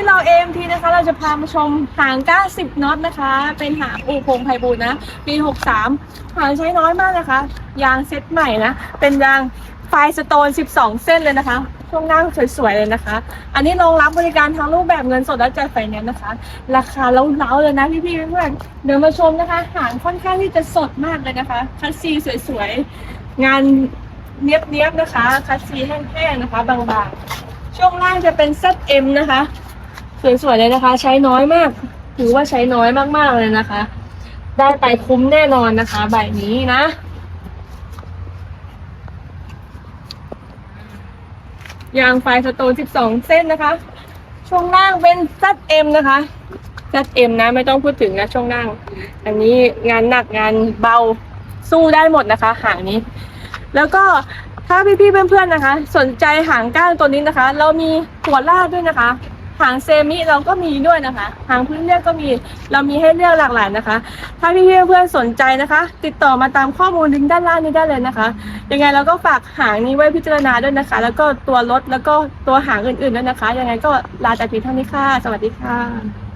ที่เรา AMT นะคะ เราจะพามาชมหางก้า10น็อตนะคะ เป็นหางอูพงไพบูลย์นะ ปี63หางใช้น้อยมากนะคะ ยางเซ็ตใหม่นะ เป็นยางไฟสโตน 12 เส้นเลยนะคะ ช่วงหน้าสวยๆเลยนะคะ อันนี้รองรับบริการทั้งรูปแบบเงินสดและจ่ายไฟแนนซ์นะคะ ราคาเล้าๆเลยนะพี่ๆเพื่อนๆเดี๋ยวมาชมนะคะ หางค่อนข้างที่จะสดมากเลยนะคะ คัสซีสวยๆ งานเนียบๆนะคะ คัสซีแห้งๆนะคะ บางๆ ช่วงล่างจะเป็น ZM นะคะ สวยๆเลยนะคะ ใช้น้อยมากถือว่าใช้น้อยมากๆเลยนะคะ ได้ไปคุ้มแน่นอนนะคะ ใบนี้นะยางไฟสโตน 12 เส้นนะคะ ช่วงล่างเป็น ZM นะคะ ZM นะไม่ต้องพูดถึงนะช่วงล่าง อันนี้งานหนักงานเบาสู้ได้หมดนะคะหางนี้ แล้วก็ถ้าพี่ๆเพื่อนๆนะคะ สนใจหางก้างตัวนี้นะคะ เรามีหัวลาดด้วยนะคะ หางเซมิเราก็มีด้วยนะคะ หางพื้นเรียกก็มี เรามีให้เลือกหลากหลายนะคะ ถ้าพี่เพื่อนสนใจนะคะ ติดต่อมาตามข้อมูลลิงก์ด้านล่างนี้ได้เลยนะคะ ยังไงเราก็ฝากหางนี้ไว้พิจารณาด้วยนะคะ แล้วก็ตัวรถแล้วก็ตัวหางอื่นๆด้วยนะคะ ยังไงก็ลาจากพีเท่านี้ค่ะ สวัสดีค่ะ